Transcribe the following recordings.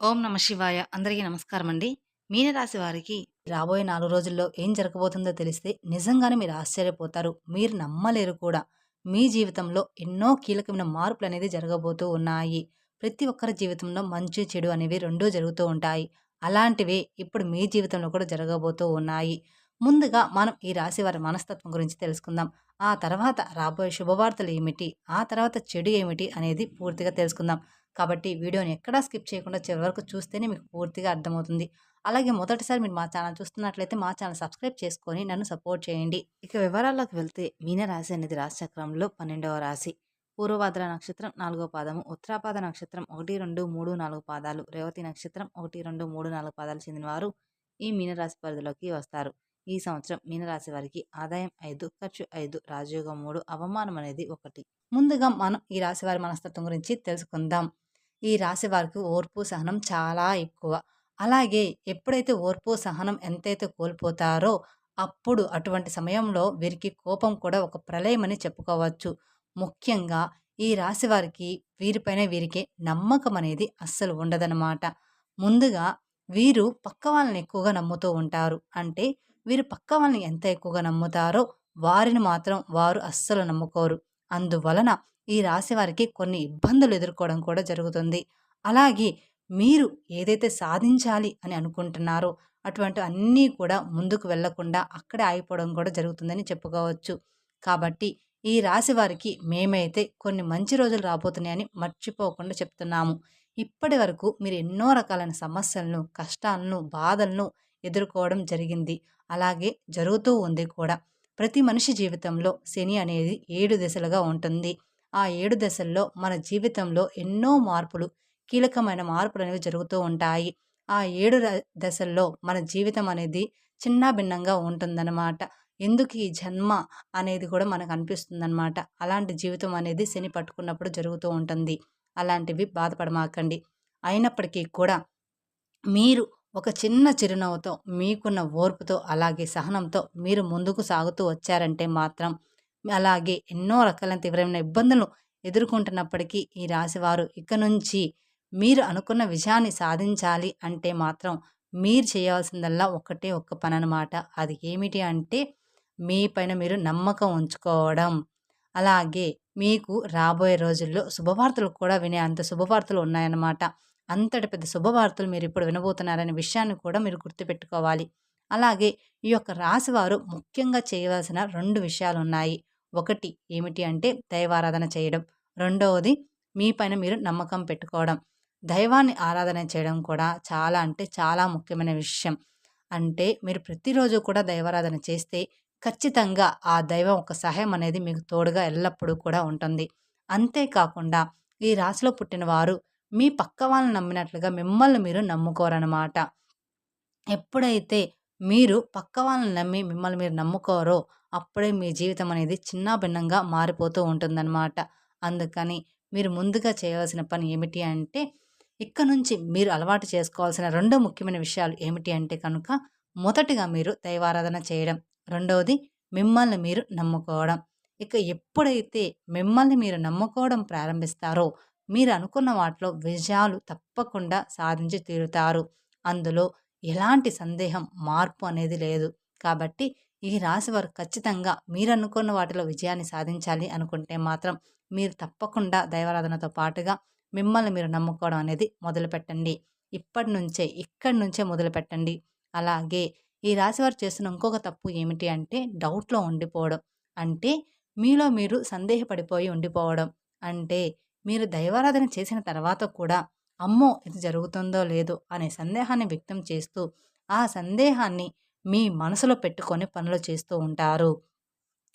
ఓం నమ శివాయ. అందరికీ నమస్కారం అండి మీనరాశి వారికి రాబోయే నాలుగు రోజుల్లో ఏం జరగబోతుందో తెలిస్తే నిజంగానే మీరు ఆశ్చర్యపోతారు. మీరు నమ్మలేరు కూడా. మీ జీవితంలో ఎన్నో కీలకమైన మార్పులు అనేది జరగబోతూ ఉన్నాయి. ప్రతి ఒక్కరి జీవితంలో మంచి చెడు అనేవి రెండూ జరుగుతూ ఉంటాయి. అలాంటివే ఇప్పుడు మీ జీవితంలో కూడా జరగబోతూ ఉన్నాయి. ముందుగా మనం ఈ రాశి వారి మనస్తత్వం గురించి తెలుసుకుందాం. ఆ తర్వాత రాబోయే శుభవార్తలు ఏమిటి? ఆ తర్వాత చెడు ఏమిటి అనేది పూర్తిగా తెలుసుకుందాం. కాబట్టి వీడియోని ఎక్కడా స్కిప్ చేయకుండా చివరి వరకు చూస్తేనే మీకు పూర్తిగా అర్థమవుతుంది. అలాగే మొదటిసారి మీరు మా ఛానల్ చూస్తున్నట్లయితే మా ఛానల్ సబ్స్క్రైబ్ చేసుకొని నన్ను సపోర్ట్ చేయండి. ఇక వివరాల్లోకి వెళ్తే మీనరాశి అనేది రాశిచక్రంలో పన్నెండవ రాశి. పూర్వభద్ర నక్షత్రం నాలుగో పాదము ఉత్తరాపాద నక్షత్రం ఒకటి రెండు మూడు నాలుగు పాదాలు రేవతి నక్షత్రం ఒకటి రెండు మూడు నాలుగు పాదాలు చెందినవారు ఈ మీనరాశి పరిధిలోకి వస్తారు. ఈ సంవత్సరం మీనరాశి వారికి ఆదాయం ఐదు ఖర్చు ఐదు రాజయోగం మూడు అవమానం అనేది ఒకటి. ముందుగా మనం ఈ రాశి వారి మనస్తత్వం గురించి తెలుసుకుందాం. ఈ రాశి వారికి ఓర్పు సహనం చాలా ఎక్కువ. అలాగే ఎప్పుడైతే ఓర్పు సహనం ఎంతైతే కోల్పోతారో అప్పుడు అటువంటి సమయంలో వీరికి కోపం కూడా ఒక ప్రళయమని చెప్పుకోవచ్చు. ముఖ్యంగా ఈ రాశి వారికి వీరిపైన వీరికి నమ్మకం అనేది అస్సలు ఉండదన్నమాట. ముందుగా వీరు పక్క వాళ్ళని ఎక్కువగా నమ్ముతూ ఉంటారు. అంటే వీరు పక్క వాళ్ళని ఎంత ఎక్కువగా నమ్ముతారో వారిని మాత్రం వారు అస్సలు నమ్ముకోరు. అందువలన ఈ రాశి వారికి కొన్ని ఇబ్బందులు ఎదుర్కోవడం కూడా జరుగుతుంది. అలాగే మీరు ఏదైతే సాధించాలి అని అనుకుంటున్నారో అటువంటి అన్నీ కూడా ముందుకు వెళ్ళకుండా అక్కడే ఆగిపోవడం కూడా జరుగుతుందని చెప్పుకోవచ్చు. కాబట్టి ఈ రాశి వారికి మేమైతే కొన్ని మంచి రోజులు రాబోతున్నాయని మర్చిపోకుండా చెప్తున్నాము. ఇప్పటి వరకు మీరు ఎన్నో రకాలైన సమస్యలను కష్టాలను బాధలను ఎదుర్కోవడం జరిగింది. అలాగే జరుగుతూ ఉంది కూడా. ప్రతి మనిషి జీవితంలో శని అనేది ఏడు దశలుగా ఉంటుంది. ఆ ఏడు దశల్లో మన జీవితంలో ఎన్నో మార్పులు కీలకమైన మార్పులు అనేవి జరుగుతూ ఉంటాయి. ఆ ఏడు దశల్లో మన జీవితం అనేది చిన్న భిన్నంగా ఉంటుందన్నమాట. ఎందుకు ఈ జన్మ అనేది కూడా మనకు అనిపిస్తుందన్నమాట. అలాంటి జీవితం అనేది శని పట్టుకున్నప్పుడు జరుగుతూ ఉంటుంది. అలాంటివి బాధపడమాకండి. అయినప్పటికీ కూడా మీరు ఒక చిన్న చిరునవ్వుతో మీకున్న ఓర్పుతో అలాగే సహనంతో మీరు ముందుకు సాగుతూ వచ్చారంటే మాత్రం అలాగే ఎన్నో రకాలైన తీవ్రమైన ఇబ్బందులు ఎదుర్కొంటున్నప్పటికీ ఈ రాశివారు ఇక నుంచి మీరు అనుకున్న విషయాన్ని సాధించాలి అంటే మాత్రం మీరు చేయాల్సిందల్లా ఒకటే ఒక్క పని అనమాట అది ఏమిటి అంటే మీ పైన మీరు నమ్మకం ఉంచుకోవడం. అలాగే మీకు రాబోయే రోజుల్లో శుభవార్తలు కూడా వినే అంత శుభవార్తలు ఉన్నాయన్నమాట. అంతటి పెద్ద శుభవార్తలు మీరు ఇప్పుడు వినబోతున్నారనే విషయాన్ని కూడా మీరు గుర్తుపెట్టుకోవాలి. అలాగే ఈ యొక్క రాశివారు ముఖ్యంగా చేయవలసిన రెండు విషయాలు ఉన్నాయి ఒకటి ఏమిటి అంటే దైవారాధన చేయడం. రెండవది మీ పైన మీరు నమ్మకం పెట్టుకోవడం. దైవాన్ని ఆరాధన చేయడం కూడా చాలా అంటే చాలా ముఖ్యమైన విషయం. అంటే మీరు ప్రతిరోజు కూడా దైవారాధన చేస్తే ఖచ్చితంగా ఆ దైవం ఒక సహాయం అనేది మీకు తోడుగా ఎల్లప్పుడూ కూడా ఉంటుంది. అంతేకాకుండా ఈ రాశిలో పుట్టిన వారు మీ పక్క వాళ్ళని నమ్మినట్లుగా మిమ్మల్ని మీరు నమ్ముకోరనమాట ఎప్పుడైతే మీరు పక్క వాళ్ళని నమ్మి మిమ్మల్ని మీరు నమ్ముకోరో అప్పుడే మీ జీవితం అనేది చిన్న భిన్నంగా మారిపోతూ ఉంటుందన్నమాట. అందుకని మీరు ముందుగా చేయవలసిన పని ఏమిటి అంటే ఇక్కడ నుంచి మీరు అలవాటు చేసుకోవాల్సిన రెండు ముఖ్యమైన విషయాలు ఏమిటి అంటే కనుక మొదటిగా మీరు దైవారాధన చేయడం. రెండవది మిమ్మల్ని మీరు నమ్ముకోవడం. ఇక ఎప్పుడైతే మిమ్మల్ని మీరు నమ్ముకోవడం ప్రారంభిస్తారో మీరు అనుకున్న వాటిలో విజయాలు తప్పకుండా సాధించి తీరుతారు అందులో ఎలాంటి సందేహం మార్పు అనేది లేదు. కాబట్టి ఈ రాశి వారు ఖచ్చితంగా మీరు అనుకున్న వాటిలో విజయాన్ని సాధించాలి అనుకుంటే మాత్రం మీరు తప్పకుండా దైవారాధనతో పాటుగా మిమ్మల్ని మీరు నమ్ముకోవడం అనేది మొదలుపెట్టండి. ఇప్పటి నుంచే ఇక్కడి నుంచే మొదలుపెట్టండి. అలాగే ఈ రాశి వారు చేసిన ఇంకొక తప్పు ఏమిటి అంటే డౌట్లో ఉండిపోవడం. అంటే మీలో మీరు సందేహపడిపోయి ఉండిపోవడం. అంటే మీరు దైవారాధన చేసిన తర్వాత కూడా అమ్మో ఇది జరుగుతుందో లేదో అనే సందేహాన్ని వ్యక్తం చేస్తూ ఆ సందేహాన్ని మీ మనసులో పెట్టుకొని పనులు చేస్తూ ఉంటారు.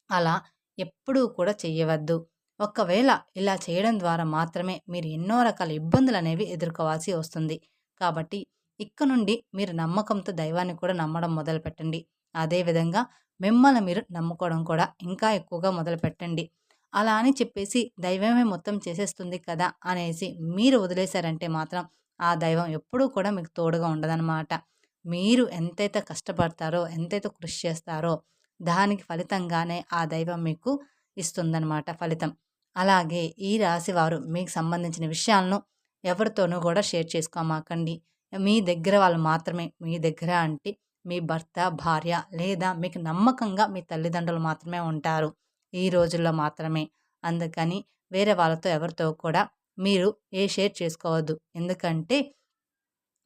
అలా ఎప్పుడూ కూడా చేయవద్దు ఒకవేళ ఇలా చేయడం ద్వారా మాత్రమే మీరు ఎన్నో రకాల ఇబ్బందులు అనేవి ఎదుర్కోవాల్సి వస్తుంది. కాబట్టి ఇక్క నుండి మీరు నమ్మకంతో దైవాన్ని కూడా నమ్మడం మొదలు పెట్టండి అదేవిధంగా మిమ్మల్ని మీరు నమ్ముకోవడం కూడా ఇంకా ఎక్కువగా మొదలు పెట్టండి అలా అని చెప్పేసి దైవమే మొత్తం చేసేస్తుంది కదా అనేసి మీరు వదిలేశారంటే మాత్రం ఆ దైవం ఎప్పుడూ కూడా మీకు తోడుగా ఉండదన్నమాట. మీరు ఎంతైతే కష్టపడతారో ఎంతైతే కృషి చేస్తారో దానికి ఫలితంగానే ఆ దైవం మీకు ఇస్తుందన్నమాట ఫలితం. అలాగే ఈ రాశి వారు మీకు సంబంధించిన విషయాలను ఎవరితోనూ కూడా షేర్ చేసుకోమాకండి. మీ దగ్గర వాళ్ళు మాత్రమే మీ దగ్గర అంటే మీ భర్త భార్య లేదా మీకు నమ్మకంగా మీ తల్లిదండ్రులు మాత్రమే ఉంటారు. ఈ రోజుల్లో మాత్రమే. అందుకని వేరే వాళ్ళతో ఎవరితో కూడా మీరు ఏ షేర్ చేసుకోవద్దు. ఎందుకంటే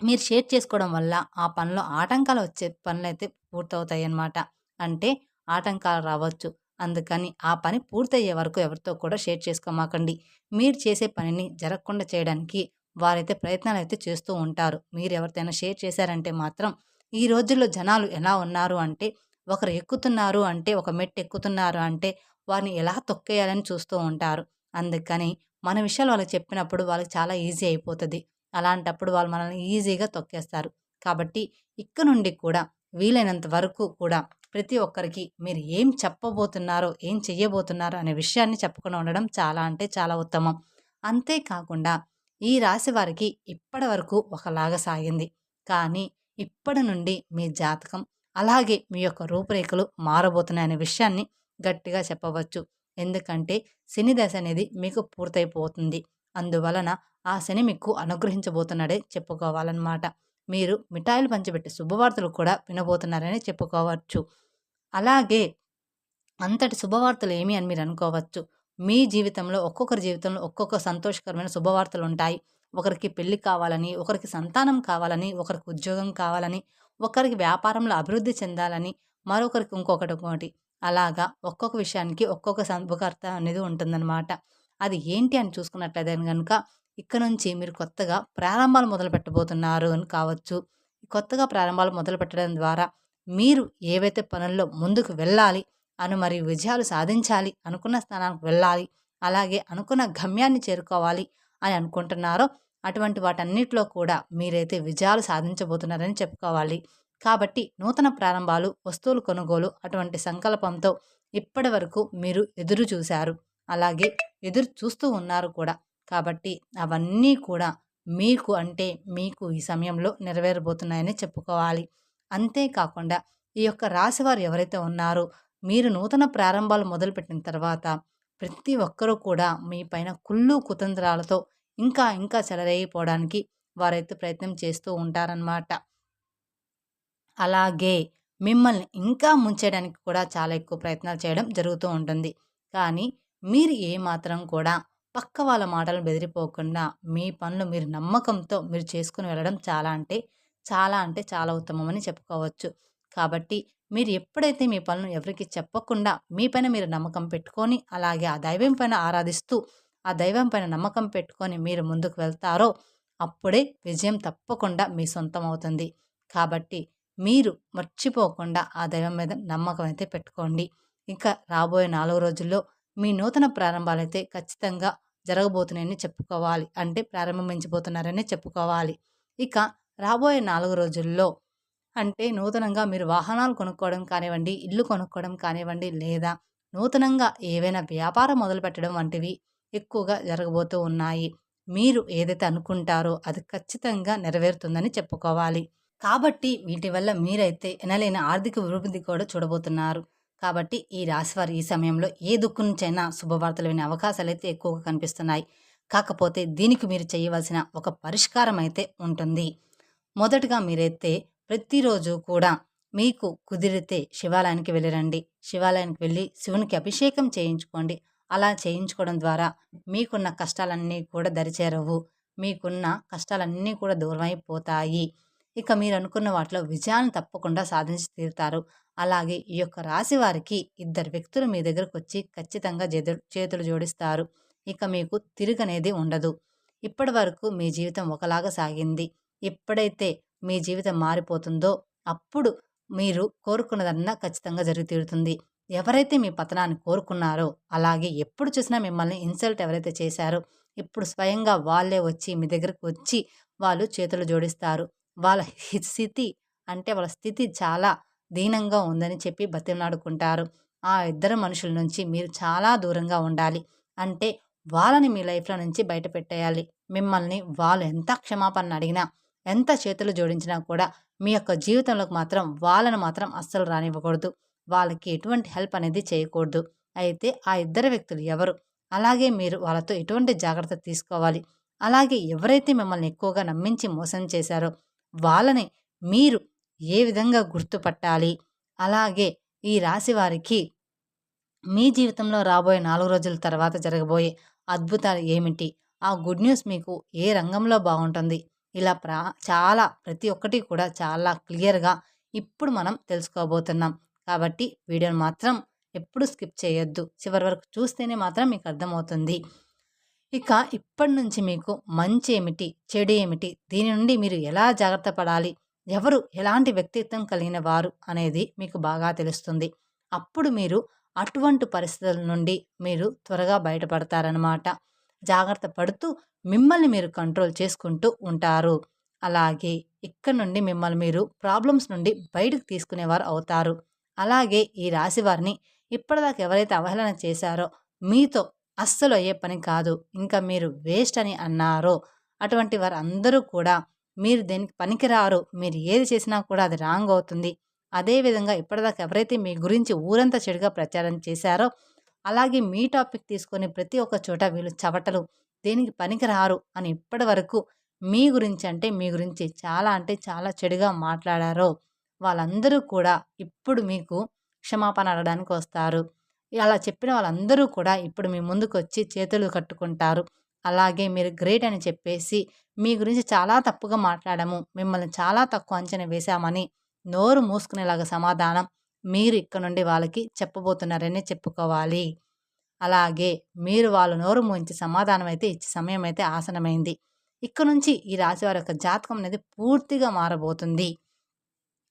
మీరు షేర్ చేసుకోవడం వల్ల ఆ పనిలో ఆటంకాలు వచ్చే పనులు అయితే పూర్తవుతాయి అన్నమాట అంటే ఆటంకాలు రావచ్చు. అందుకని ఆ పని పూర్తయ్యే వరకు ఎవరితో కూడా షేర్ చేసుకోమాకండి. మీరు చేసే పనిని జరగకుండా చేయడానికి వారైతే ప్రయత్నాలు అయితే చేస్తూ ఉంటారు. మీరు ఎవరితోనైనా షేర్ చేశారంటే మాత్రం ఈ రోజుల్లో జనాలు ఎలా ఉన్నారు అంటే ఒకరు ఎక్కుతున్నారు అంటే ఒక మెట్టు ఎక్కుతున్నారు అంటే వారిని ఎలా తొక్కేయాలని చూస్తూ ఉంటారు. అందుకని మన విషయాలు వాళ్ళకి చెప్పినప్పుడు వాళ్ళకి చాలా ఈజీ అయిపోతుంది. అలాంటప్పుడు వాళ్ళు మనల్ని ఈజీగా తొక్కేస్తారు. కాబట్టి ఇక్కడ నుండి కూడా వీలైనంత వరకు కూడా ప్రతి ఒక్కరికి మీరు ఏం చెప్పబోతున్నారో ఏం చెయ్యబోతున్నారో అనే విషయాన్ని చెప్పకుండా ఉండడం చాలా అంటే చాలా ఉత్తమం. అంతేకాకుండా ఈ రాశి వారికి ఇప్పటి వరకు ఒకలాగా సాగింది. కానీ ఇప్పటి నుండి మీ జాతకం అలాగే మీ యొక్క రూపురేఖలు మారబోతున్నాయనే విషయాన్ని గట్టిగా చెప్పవచ్చు. ఎందుకంటే శని దశ అనేది మీకు పూర్తయిపోతుంది. అందువలన ఆ శని మీకు అనుగ్రహించబోతున్నాడే చెప్పుకోవాలన్నమాట. మీరు మిఠాయిలు పంచిపెట్టే శుభవార్తలు కూడా వినబోతున్నారని చెప్పుకోవచ్చు. అలాగే అంతటి శుభవార్తలు ఏమి అని మీరు అనుకోవచ్చు. మీ జీవితంలో ఒక్కొక్కరి జీవితంలో ఒక్కొక్క సంతోషకరమైన శుభవార్తలు ఉంటాయి. ఒకరికి పెళ్ళి కావాలని ఒకరికి సంతానం కావాలని ఒకరికి ఉద్యోగం కావాలని ఒకరికి వ్యాపారంలో అభివృద్ధి చెందాలని మరొకరికి ఇంకొకటి ఒకటి. అలాగా ఒక్కొక్క విషయానికి ఒక్కొక్క సంభకర్త అనేది ఉంటుందన్నమాట. అది ఏంటి అని చూసుకున్నట్లయితే కనుక ఇక్కడ నుంచి మీరు కొత్తగా ప్రారంభాలు మొదలు పెట్టబోతున్నారు అని కావచ్చు. కొత్తగా ప్రారంభాలు మొదలు పెట్టడం ద్వారా మీరు ఏవైతే పనుల్లో ముందుకు వెళ్ళాలి అను మరి విజయాలు సాధించాలి అనుకున్న స్థానానికి వెళ్ళాలి అలాగే అనుకున్న గమ్యాన్ని చేరుకోవాలి అని అనుకుంటున్నారో అటువంటి వాటన్నిటిలో కూడా మీరైతే విజయాలు సాధించబోతున్నారని చెప్పుకోవాలి. కాబట్టి నూతన ప్రారంభాలు వస్తువులు కొనుగోలు అటువంటి సంకల్పంతో ఇప్పటి వరకు మీరు ఎదురు చూశారు. అలాగే ఎదురు చూస్తూ ఉన్నారు కూడా. కాబట్టి అవన్నీ కూడా మీకు అంటే మీకు ఈ సమయంలో నెరవేరబోతున్నాయని చెప్పుకోవాలి. అంతేకాకుండా ఈ యొక్క రాశివారు ఎవరైతే ఉన్నారో మీరు నూతన ప్రారంభాలు మొదలుపెట్టిన తర్వాత ప్రతి ఒక్కరూ కూడా మీ పైన కుళ్ళు కుతంత్రాలతో ఇంకా ఇంకా చెలరేగిపోవడానికి వారైతే ప్రయత్నం చేస్తూ ఉంటారన్నమాట. అలాగే మిమ్మల్ని ఇంకా ముంచేయడానికి కూడా చాలా ఎక్కువ ప్రయత్నాలు చేయడం జరుగుతూ ఉంటుంది. కానీ మీరు ఏమాత్రం కూడా పక్క వాళ్ళ మాటలు బెదిరిపోకుండా మీ పనులు మీరు నమ్మకంతో మీరు చేసుకుని వెళ్ళడం చాలా అంటే చాలా అంటే చాలా ఉత్తమమని చెప్పుకోవచ్చు. కాబట్టి మీరు ఎప్పుడైతే మీ పనులు ఎవరికి చెప్పకుండా మీ పైన మీరు నమ్మకం పెట్టుకొని అలాగే ఆ దైవం పైన ఆరాధిస్తూ ఆ దైవం పైన నమ్మకం పెట్టుకొని మీరు ముందుకు వెళ్తారో అప్పుడే విజయం తప్పకుండా మీ సొంతం అవుతుంది. కాబట్టి మీరు మర్చిపోకుండా ఆ దైవం మీద నమ్మకం అయితే పెట్టుకోండి. ఇంకా రాబోయే నాలుగు రోజుల్లో మీ నూతన ప్రారంభాలు అయితే ఖచ్చితంగా జరగబోతున్నాయని చెప్పుకోవాలి. అంటే ప్రారంభించబోతున్నారని చెప్పుకోవాలి. ఇక రాబోయే నాలుగు రోజుల్లో అంటే నూతనంగా మీరు వాహనాలు కొనుక్కోవడం కానివ్వండి ఇల్లు కొనుక్కోవడం కానివ్వండి లేదా నూతనంగా ఏవైనా వ్యాపారం మొదలుపెట్టడం వంటివి ఎక్కువగా జరగబోతూ ఉన్నాయి. మీరు ఏదైతే అనుకుంటారో అది ఖచ్చితంగా నెరవేరుతుందని చెప్పుకోవాలి. కాబట్టి వీటి వల్ల మీరైతే ఎనలేని ఆర్థిక అభివృద్ధి కూడా చూడబోతున్నారు. కాబట్టి ఈ రాశివారు ఈ సమయంలో ఏ దుక్కు నుంచైనా శుభవార్తలు వినే అవకాశాలు అయితే ఎక్కువగా కనిపిస్తున్నాయి. కాకపోతే దీనికి మీరు చేయవలసిన ఒక పరిష్కారం అయితే ఉంటుంది. మొదటగా మీరైతే ప్రతిరోజు కూడా మీకు కుదిరితే శివాలయానికి వెళ్ళిరండి శివాలయానికి వెళ్ళి శివునికి అభిషేకం చేయించుకోండి. అలా చేయించుకోవడం ద్వారా మీకున్న కష్టాలన్నీ కూడా దరిచేరవు. మీకున్న కష్టాలన్నీ కూడా దూరమైపోతాయి. ఇక మీరు అనుకున్న వాటిలో విజయాన్ని తప్పకుండా సాధించి తీరుతారు. అలాగే ఈ యొక్క రాశి వారికి ఇద్దరు వ్యక్తులు మీ దగ్గరకు వచ్చి ఖచ్చితంగా చేతులు జోడిస్తారు. ఇక మీకు తిరుగనేది ఉండదు. ఇప్పటి వరకు మీ జీవితం ఒకలాగా సాగింది. ఎప్పుడైతే మీ జీవితం మారిపోతుందో అప్పుడు మీరు కోరుకున్నదన్నా ఖచ్చితంగా జరిగి తీరుతుంది ఎవరైతే మీ పతనాన్ని కోరుకున్నారో అలాగే ఎప్పుడు చూసినా మిమ్మల్ని ఇన్సల్ట్ ఎవరైతే చేశారో ఇప్పుడు స్వయంగా వాళ్ళే వచ్చి మీ దగ్గరకు వచ్చి వాళ్ళు చేతులు జోడిస్తారు. వాళ్ళ స్థితి అంటే వాళ్ళ స్థితి చాలా దీనంగా ఉందని చెప్పి బతిమలాడుకుంటారు. ఆ ఇద్దరు మనుషుల నుంచి మీరు చాలా దూరంగా ఉండాలి. అంటే వాళ్ళని మీ లైఫ్లో నుంచి బయట పెట్టేయాలి. మిమ్మల్ని వాళ్ళు ఎంత క్షమాపణ అడిగినా ఎంత చేతులు జోడించినా కూడా మీ యొక్క జీవితంలోకి మాత్రం వాళ్ళని మాత్రం అస్సలు రానివ్వకూడదు. వాళ్ళకి ఎటువంటి హెల్ప్ అనేది చేయకూడదు. అయితే ఆ ఇద్దరు వ్యక్తులు ఎవరు? అలాగే మీరు వాళ్ళతో ఎటువంటి జాగ్రత్త తీసుకోవాలి? అలాగే ఎవరైతే మిమ్మల్ని ఎక్కువగా నమ్మించి మోసం చేశారో వాళ్ళని మీరు ఏ విధంగా గుర్తుపట్టాలి? అలాగే ఈ రాశి వారికి మీ జీవితంలో రాబోయే నాలుగు రోజుల తర్వాత జరగబోయే అద్భుతాలు ఏమిటి? ఆ గుడ్ న్యూస్ మీకు ఏ రంగంలో బాగుంటుంది? ఇలా ప్రా చాలా ప్రతి ఒక్కటి కూడా చాలా క్లియర్గా ఇప్పుడు మనం తెలుసుకోబోతున్నాం. కాబట్టి వీడియోని మాత్రం ఎప్పుడు స్కిప్ చేయొద్దు. చివరి వరకు చూస్తేనే మాత్రం మీకు అర్థమవుతుంది. ఇక ఇప్పటి నుంచి మీకు మంచి ఏమిటి చెడు ఏమిటి దీని నుండి మీరు ఎలా జాగ్రత్త పడాలి ఎవరు ఎలాంటి వ్యక్తిత్వం కలిగిన వారు అనేది మీకు బాగా తెలుస్తుంది. అప్పుడు మీరు అటువంటి పరిస్థితుల నుండి మీరు త్వరగా బయటపడతారనమాట జాగ్రత్త పడుతూ మిమ్మల్ని మీరు కంట్రోల్ చేసుకుంటూ ఉంటారు. అలాగే ఇక్కడ నుండి మిమ్మల్ని మీరు ప్రాబ్లమ్స్ నుండి బయటకు తీసుకునేవారు అవుతారు. అలాగే ఈ రాశి వారిని ఇప్పటిదాకా ఎవరైతే అవహేళన చేశారో మీతో అస్సలు అయ్యే పని కాదు. ఇంకా మీరు వేస్ట్ అని అన్నారో అటువంటి వారు అందరూ కూడా మీరు దేనికి పనికిరారు మీరు ఏది చేసినా కూడా అది రాంగ్ అవుతుంది. అదేవిధంగా ఇప్పటిదాకా ఎవరైతే మీ గురించి ఊరంతా చెడుగా ప్రచారం చేశారో అలాగే మీ టాపిక్ తీసుకొని ప్రతి ఒక్క చోట వీళ్ళు చవటలు దేనికి పనికిరారు అని ఇప్పటి వరకు మీ గురించి అంటే మీ గురించి చాలా అంటే చాలా చెడుగా మాట్లాడారో వాళ్ళందరూ కూడా ఇప్పుడు మీకు క్షమాపణ అడగడానికి వస్తారు. అలా చెప్పిన వాళ్ళందరూ కూడా ఇప్పుడు మీ ముందుకు వచ్చి చేతులు కట్టుకుంటారు. అలాగే మీరు గ్రేట్ అని చెప్పేసి మీ గురించి చాలా తప్పుగా మాట్లాడము మిమ్మల్ని చాలా తక్కువ అంచనా వేశామని నోరు మూసుకునేలాగా సమాధానం మీరు ఇక్కడ నుండి వాళ్ళకి చెప్పబోతున్నారని చెప్పుకోవాలి. అలాగే మీరు వాళ్ళు నోరు మూయించి సమాధానం అయితే ఇచ్చే సమయం అయితే ఆసనమైంది ఇక్కడ నుంచి ఈ రాశి వారి యొక్క జాతకం అనేది పూర్తిగా మారబోతుంది.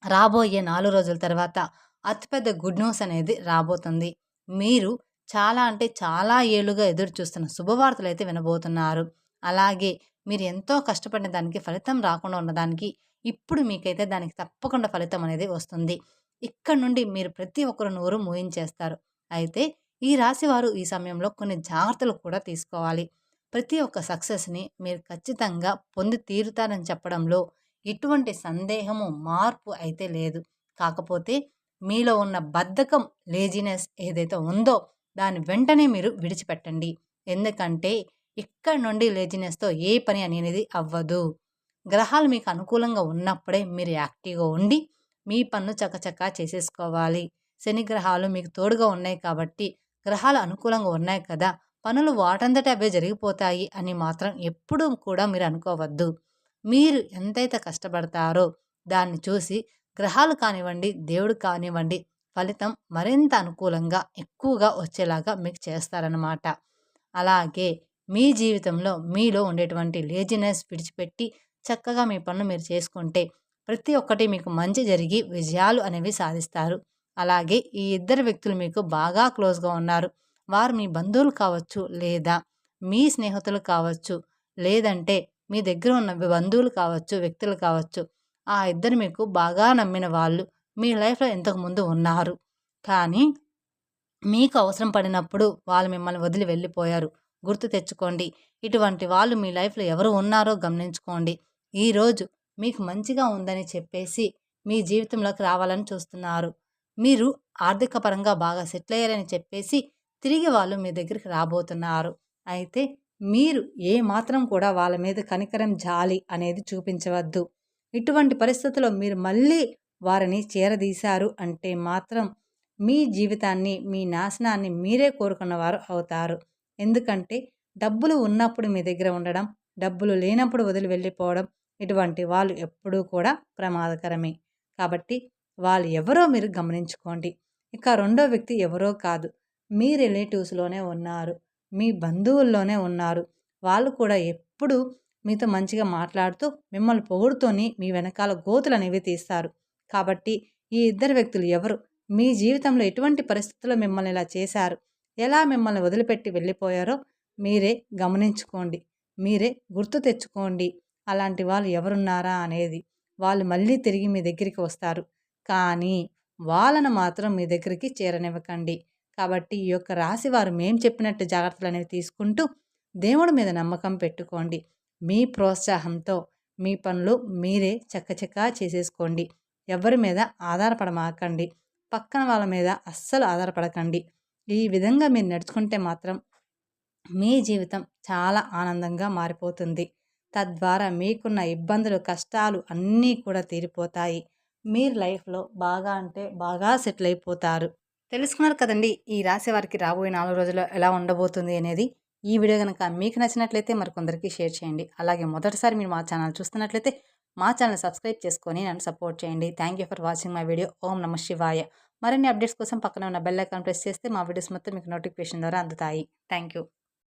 రాబోయే నాలుగు రోజుల తర్వాత అతిపెద్ద గుడ్ న్యూస్ అనేది రాబోతుంది. మీరు చాలా అంటే చాలా ఏళ్ళుగా ఎదురు చూస్తున్న శుభవార్తలు అయితే వినబోతున్నారు. అలాగే మీరు ఎంతో కష్టపడిన దానికి ఫలితం రాకుండా ఉన్నదానికి ఇప్పుడు మీకైతే దానికి తప్పకుండా ఫలితం అనేది వస్తుంది. ఇక్కడ నుండి మీరు ప్రతి ఒక్కరు నోరు మూయించేస్తారు. అయితే ఈ రాశివారు ఈ సమయంలో కొన్ని జాగ్రత్తలు కూడా తీసుకోవాలి. ప్రతి ఒక్క సక్సెస్ని మీరు ఖచ్చితంగా పొంది తీరుతారని చెప్పడంలో ఎటువంటి సందేహము మార్పు అయితే లేదు. కాకపోతే మీలో ఉన్న బద్ధకం లేజినెస్ ఏదైతే ఉందో దాన్ని వెంటనే మీరు విడిచిపెట్టండి. ఎందుకంటే ఇక్కడ నుండి లేజినెస్తో ఏ పని అనేది అవ్వదు. గ్రహాలు మీకు అనుకూలంగా ఉన్నప్పుడే మీరు యాక్టివ్గా ఉండి మీ పనులు చకచకా చేసేసుకోవాలి. శని గ్రహాలు మీకు తోడుగా ఉన్నాయి కాబట్టి గ్రహాలు అనుకూలంగా ఉన్నాయి కదా పనులు వాటంతట అవే జరిగిపోతాయి అని మాత్రం ఎప్పుడూ కూడా మీరు అనుకోవద్దు. మీరు ఎంతైతే కష్టపడతారో దాన్ని చూసి గ్రహాలు కానివ్వండి దేవుడు కానివ్వండి ఫలితం మరింత అనుకూలంగా ఎక్కువగా వచ్చేలాగా మీకు చేస్తారనమాట అలాగే మీ జీవితంలో మీలో ఉండేటువంటి లేజినెస్ విడిచిపెట్టి చక్కగా మీ పనులు మీరు చేసుకుంటే ప్రతి ఒక్కటి మీకు మంచి జరిగి విజయాలు అనేవి సాధిస్తారు. అలాగే ఈ ఇద్దరు వ్యక్తులు మీకు బాగా క్లోజ్గా ఉన్నారు. వారు మీ బంధువులు కావచ్చు లేదా మీ స్నేహితులు కావచ్చు లేదంటే మీ దగ్గర ఉన్న బంధువులు కావచ్చు వ్యక్తులు కావచ్చు ఆ ఇద్దరు మీకు బాగా నమ్మిన వాళ్ళు మీ లైఫ్లో ఇంతకుముందు ఉన్నారు. కానీ మీకు అవసరం పడినప్పుడు వాళ్ళు మిమ్మల్ని వదిలి వెళ్ళిపోయారు. గుర్తు తెచ్చుకోండి ఇటువంటి వాళ్ళు మీ లైఫ్లో ఎవరు ఉన్నారో గమనించుకోండి. ఈరోజు మీకు మంచిగా ఉందని చెప్పేసి మీ జీవితంలోకి రావాలని చూస్తున్నారు. మీరు ఆర్థిక పరంగా బాగా సెటిల్ అయ్యారని చెప్పేసి తిరిగి వాళ్ళు మీ దగ్గరికి రాబోతున్నారు. అయితే మీరు ఏ మాత్రం కూడా వాళ్ళ మీద కనికరం జాలి అనేది చూపించవద్దు. ఇటువంటి పరిస్థితుల్లో మీరు మళ్ళీ వారిని చేరదీశారు అంటే మాత్రం మీ జీవితాన్ని మీ నాశనాన్ని మీరే కోరుకున్నవారు అవుతారు. ఎందుకంటే డబ్బులు ఉన్నప్పుడు మీ దగ్గర ఉండడం డబ్బులు లేనప్పుడు వదిలి వెళ్ళిపోవడం ఇటువంటి వాళ్ళు ఎప్పుడూ కూడా ప్రమాదకరమే. కాబట్టి వాళ్ళు ఎవరో మీరు గమనించుకోండి. ఇక రెండో వ్యక్తి ఎవరో కాదు. మీ రిలేటివ్స్లోనే ఉన్నారు. మీ బంధువుల్లోనే ఉన్నారు. వాళ్ళు కూడా ఎప్పుడు మీతో మంచిగా మాట్లాడుతూ మిమ్మల్ని పొగుడుతోని మీ వెనకాల గోతులు అనేవి తీస్తారు. కాబట్టి ఈ ఇద్దరు వ్యక్తులు ఎవరు? మీ జీవితంలో ఎటువంటి పరిస్థితుల్లో మిమ్మల్ని ఇలా చేశారు? ఎలా మిమ్మల్ని వదిలిపెట్టి వెళ్ళిపోయారో మీరే గమనించుకోండి. మీరే గుర్తు తెచ్చుకోండి. అలాంటి వాళ్ళు ఎవరున్నారా అనేది వాళ్ళు మళ్ళీ తిరిగి మీ దగ్గరికి వస్తారు. కానీ వాళ్ళను మాత్రం మీ దగ్గరికి చేరనివ్వకండి. కాబట్టి ఈ యొక్క రాశి వారు మేం చెప్పినట్టు జాగ్రత్తలు అనేవి తీసుకుంటూ దేవుడి మీద నమ్మకం పెట్టుకోండి. మీ ప్రోత్సాహంతో మీ పనులు మీరే చక్కచక్కా చేసేసుకోండి. ఎవరి మీద ఆధారపడమాకండి. పక్కన వాళ్ళ మీద అస్సలు ఆధారపడకండి. ఈ విధంగా మీరు నడుచుకుంటే మాత్రం మీ జీవితం చాలా ఆనందంగా మారిపోతుంది. తద్వారా మీకున్న ఇబ్బందులు కష్టాలు అన్నీ కూడా తీరిపోతాయి. మీరు లైఫ్లో బాగా అంటే బాగా సెటిల్ అయిపోతారు. తెలుసుకున్నారు కదండి ఈ రాశి వారికి రాబోయే నాలుగు రోజుల్లో ఎలా ఉండబోతుంది అనేది. ఈ వీడియో కనుక మీకు నచ్చినట్లయితే మరికొందరికి షేర్ చేయండి. అలాగే మొదటిసారి మీరు మా ఛానల్ చూస్తున్నట్లయితే మా ఛానల్ సబ్స్క్రైబ్ చేసుకొని నన్ను సపోర్ట్ చేయండి. Thank you for watching my video. ఓం నమ శివాయ. మరిన్ని అప్డేట్స్ కోసం పక్కన ఉన్న బెల్ ఐకాన్ ప్రెస్ చేస్తే మా వీడియోస్ మొత్తం మీకు నోటిఫికేషన్ ద్వారా అందుతాయి. Thank you.